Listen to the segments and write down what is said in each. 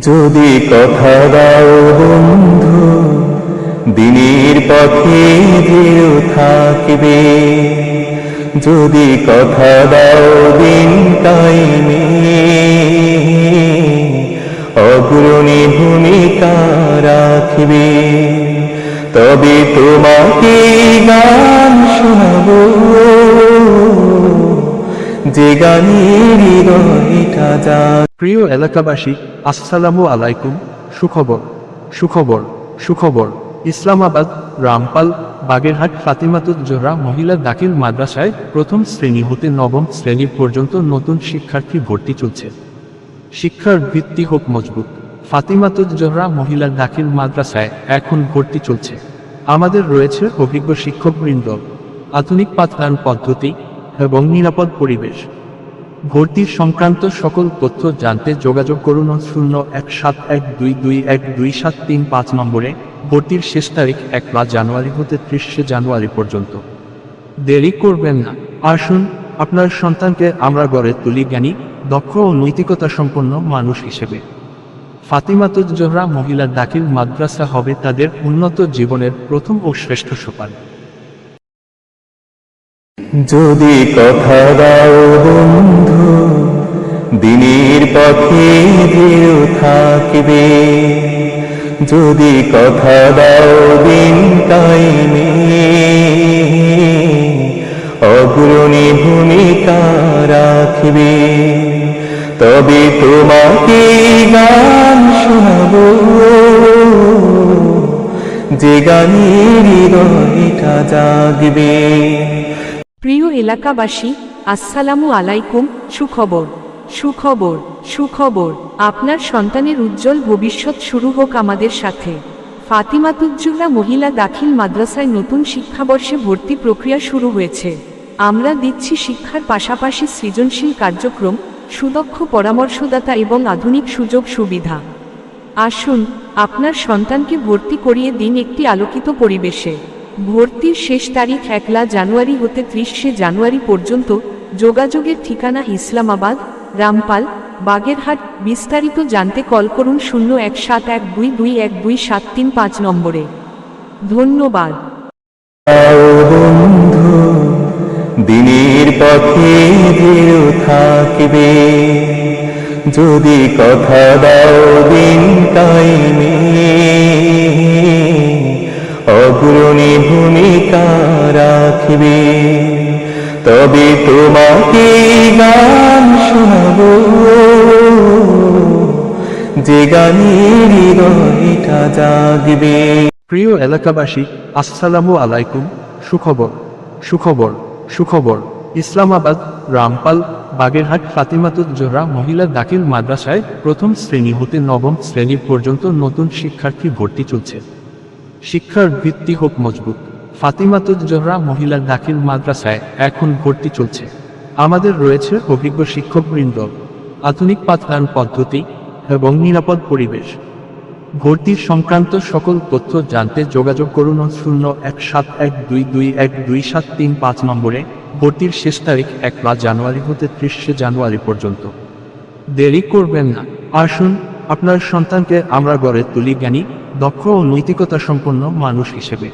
যদি কথা দাও বন্ধু, দিনের পথে দৃঢ় থাকবে। যদি কথা দাও দিন টাইমে অগ্রণী ভূমিকা রাখবে। তবে তোমাকে গান শোনাবো। যে গানের হৃদয়টা যা প্রিয় এলাকাবাসী, আসসালামু আলাইকুম। সুখবর সুখবর সুখবর। ইসলামাবাদ, রামপাল, বাগেরহাট ফাতিমাতুজ জোহরা মহিলা দাখিল মাদ্রাসায় প্রথম শ্রেণি হতে নবম শ্রেণি পর্যন্ত নতুন শিক্ষার্থী ভর্তি চলছে। শিক্ষার ভিত্তি হোক মজবুত। ফাতিমাতুজ জোহরা মহিলা দাখিল মাদ্রাসায় এখন ভর্তি চলছে। আমাদের রয়েছে অভিজ্ঞ শিক্ষকবৃন্দ। আধুনিক পাঠদান পদ্ধতি এবং নিরাপদ পরিবেশ। ভর্তির সংক্রান্ত সকল তথ্য জানতে যোগাযোগ করুন শূন্য এক সাত এক দুই দুই এক দুই সাত তিন পাঁচ নম্বরে। ভর্তির শেষ তারিখ এক পাঁচ জানুয়ারি হতে ত্রিশে জানুয়ারি পর্যন্ত। দেরি করবেন না। আসুন, আপনার সন্তানকে আমরা গড়ে তুলি জ্ঞানী, দক্ষ ও নৈতিকতা সম্পন্ন মানুষ হিসেবে। ফাতিমাতুজ জোহরা মহিলা দাখিল মাদ্রাসা হবে তাদের উন্নত জীবনের প্রথম ও শ্রেষ্ঠ সোপান যদি কথা দাও বন্ধু, দিনের পথে দৃঢ় থাকবে। যদি কথা দাও দিন টাইমে অগ্রণী ভূমিকা রাখবে। তবে তোমাকে গান শোনাবো। যে গানের হৃদয়টা জাগবে। প্রিয় এলাকাবাসী, আসসালামু আলাইকুম, সুখবর। সুখবর সুখবর। আপনার সন্তানের উজ্জ্বল ভবিষ্যৎ শুরু হোক আমাদের সাথে। ফাতিমাতুজ্জুহরা মহিলা দাখিল মাদ্রাসায় নতুন শিক্ষাবর্ষে ভর্তি প্রক্রিয়া শুরু হয়েছে। আমরা দিচ্ছি শিক্ষার পাশাপাশি সৃজনশীল কার্যক্রম, সুদক্ষ পরামর্শদাতা এবং আধুনিক সুযোগ সুবিধা। আসুন, আপনার সন্তানকে ভর্তি করিয়ে দিন একটি আলোকিত পরিবেশে। ভর্তির শেষ তারিখ একলা জানুয়ারি হতে ত্রিশে জানুয়ারি পর্যন্ত যোগাযোগের ঠিকানা ইসলামাবাদ, রামপাল, বাগেরহাট, বিস্তারিত জানতে কল করুন শূন্য এক সাত এক দুই দুই এক দুই সাত তিন পাঁচ নম্বরে। ধন্যবাদ। দিনের পথে দৃঢ় থাকবে। যদি কথা দাও দিন টাইমে অগ্রণী ভূমিকা রাখবে। তবে তোমাকে গান শোনাবো। যে গানের হৃদয়টা জাগবে। প্রিয় এলাকাবাসী, আসসালামু আলাইকুম। সুখবর সুখবর সুখবর। ইসলামাবাদ, রামপাল, বাগেরহাট ফাতিমাতুজ জোহরা মহিলা দাখিল মাদ্রাসায় প্রথম শ্রেণি হতে নবম শ্রেণি পর্যন্ত নতুন শিক্ষার্থী ভর্তি চলছে। শিক্ষার ভিত্তি হোক মজবুত। ফাতিমাতুজ জোহরা মহিলা দাখিল মাদ্রাসায় এখন ভর্তি চলছে। আমাদের রয়েছে অভিজ্ঞ শিক্ষকবৃন্দ, আধুনিক পাঠদান পদ্ধতি এবং নিরাপদ পরিবেশ। ভর্তির সংক্রান্ত সকল তথ্য জানতে যোগাযোগ করুন শূন্য এক সাত এক দুই দুই এক দুই সাত তিন পাঁচ নম্বরে। ভর্তির শেষ তারিখ এক পাঁচ জানুয়ারি হতে ত্রিশে জানুয়ারি পর্যন্ত। দেরি করবেন না। আসুন আপনার সন্তানকে আমরা গড়ে তুলি জ্ঞানী, দক্ষ ও নৈতিকতা সম্পন্ন মানুষ হিসেবে।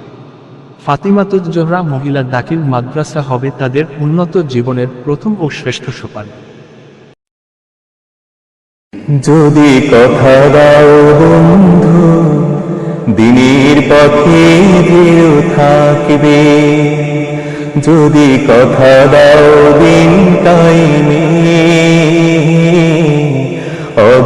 ফাতিমাতুজ জোহরা মহিলা দাখিল মাদ্রাসা হবে তাদের উন্নত জীবনের প্রথম ও শ্রেষ্ঠ সোপান। যদি কথা দাও বন্ধু, দিনের পথে দৃঢ় থাকবে। যদি কথা দাও দিন টাইমে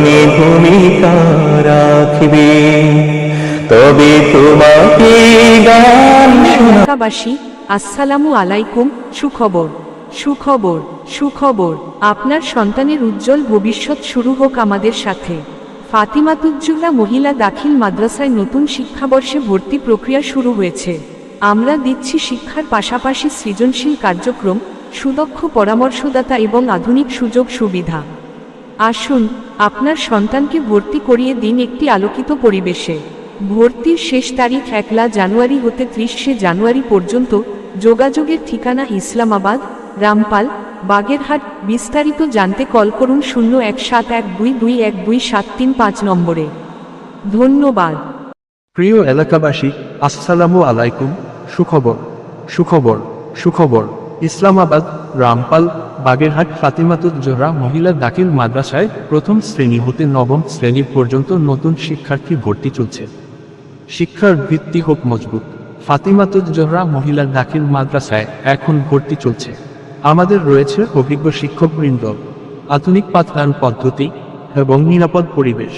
অগ্রণী ভূমিকা রাখবে। তবে তোমাকে গান আসসালামু আলাইকুম, সুখবর। সুখবর সুখবর। আপনার সন্তানের উজ্জ্বল ভবিষ্যৎ শুরু হোক আমাদের সাথে। ফাতিমাতুজ্জোহরা মহিলা দাখিল মাদ্রাসায় নতুন শিক্ষাবর্ষে ভর্তি প্রক্রিয়া শুরু হয়েছে। আমরা দিচ্ছি শিক্ষার পাশাপাশি সৃজনশীল কার্যক্রম, সুদক্ষ পরামর্শদাতা এবং আধুনিক সুযোগ সুবিধা। আসুন, আপনার সন্তানকে ভর্তি করিয়ে দিন একটি আলোকিত পরিবেশে। ভর্তির শেষ তারিখ একলা জানুয়ারি হতে ত্রিশে জানুয়ারি পর্যন্ত, যোগাযোগের ঠিকানা ইসলামাবাদ, রামপাল, বাগেরহাট, বিস্তারিত জানতে কল করুন শূন্য এক সাত এক দুই দুই এক দুই সাত তিন পাঁচ নম্বরে। ধন্যবাদ। প্রিয় এলাকাবাসী, আসসালামু আলাইকুম, সুখবর সুখবর সুখবর, ইসলামাবাদ, রামপাল বাগেরহাট ফাতিমাতুল জোহরা মহিলা দাখিল মাদ্রাসায় প্রথম শ্রেণি হতে নবম শ্রেণি পর্যন্ত নতুন শিক্ষার্থী ভর্তি চলছে। শিক্ষার ভিত্তি হোক মজবুত। ফাতিমাতুল জোহরা মহিলা দাখিল মাদ্রাসায় এখন ভর্তি চলছে। আমাদের রয়েছে অভিজ্ঞ শিক্ষকবৃন্দ, আধুনিক পাঠদান পদ্ধতি এবং নিরাপদ পরিবেশ।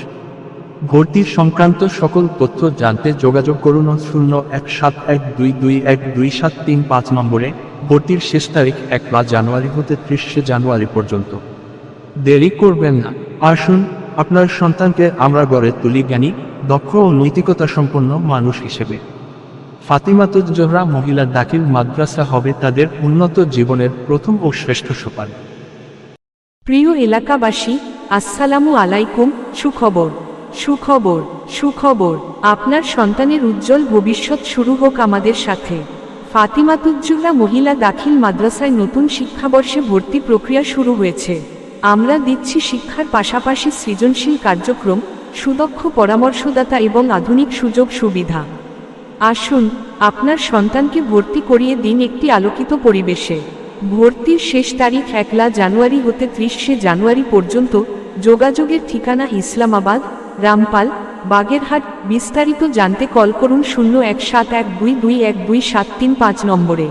ভর্তির সংক্রান্ত সকল তথ্য জানতে যোগাযোগ করুন শূন্য এক সাত এক দুই দুই এক দুই সাত তিন পাঁচ নম্বরে। ভর্তির শেষ তারিখ একলা জানুয়ারি হতে ত্রিশে জানুয়ারি পর্যন্ত। দেরি করবেন না। আসুন, আপনার সন্তানকে আমরা গড়ে তুলি জ্ঞানী, দক্ষ ও নৈতিকতা সম্পন্ন মানুষ হিসেবে। ফাতিমাতুজ জোহরা মহিলা দাখিল মাদ্রাসা হবে তাদের উন্নত জীবনের প্রথম ও শ্রেষ্ঠ সোপান। প্রিয় এলাকাবাসী, আসসালামু আলাইকুম, সুখবর। সুখবর সুখবর। আপনার সন্তানের উজ্জ্বল ভবিষ্যৎ শুরু হোক আমাদের সাথে। ফাতিমাতুজ্জোহরা মহিলা দাখিল মাদ্রাসায় নতুন শিক্ষাবর্ষে ভর্তি প্রক্রিয়া শুরু হয়েছে। আমরা দিচ্ছি শিক্ষার পাশাপাশি সৃজনশীল কার্যক্রম, সুদক্ষ পরামর্শদাতা এবং আধুনিক সুযোগ সুবিধা। আসুন, আপনার সন্তানকে ভর্তি করিয়ে দিন একটি আলোকিত পরিবেশে। ভর্তির শেষ তারিখ একলা জানুয়ারি হতে ত্রিশে জানুয়ারি পর্যন্ত যোগাযোগের ঠিকানা ইসলামাবাদ, রামপাল বাগেরহাট বিস্তারিত জানতে কল করুন শূন্য এক সাত এক দুই দুই এক দুই সাত তিন পাঁচ নম্বরে।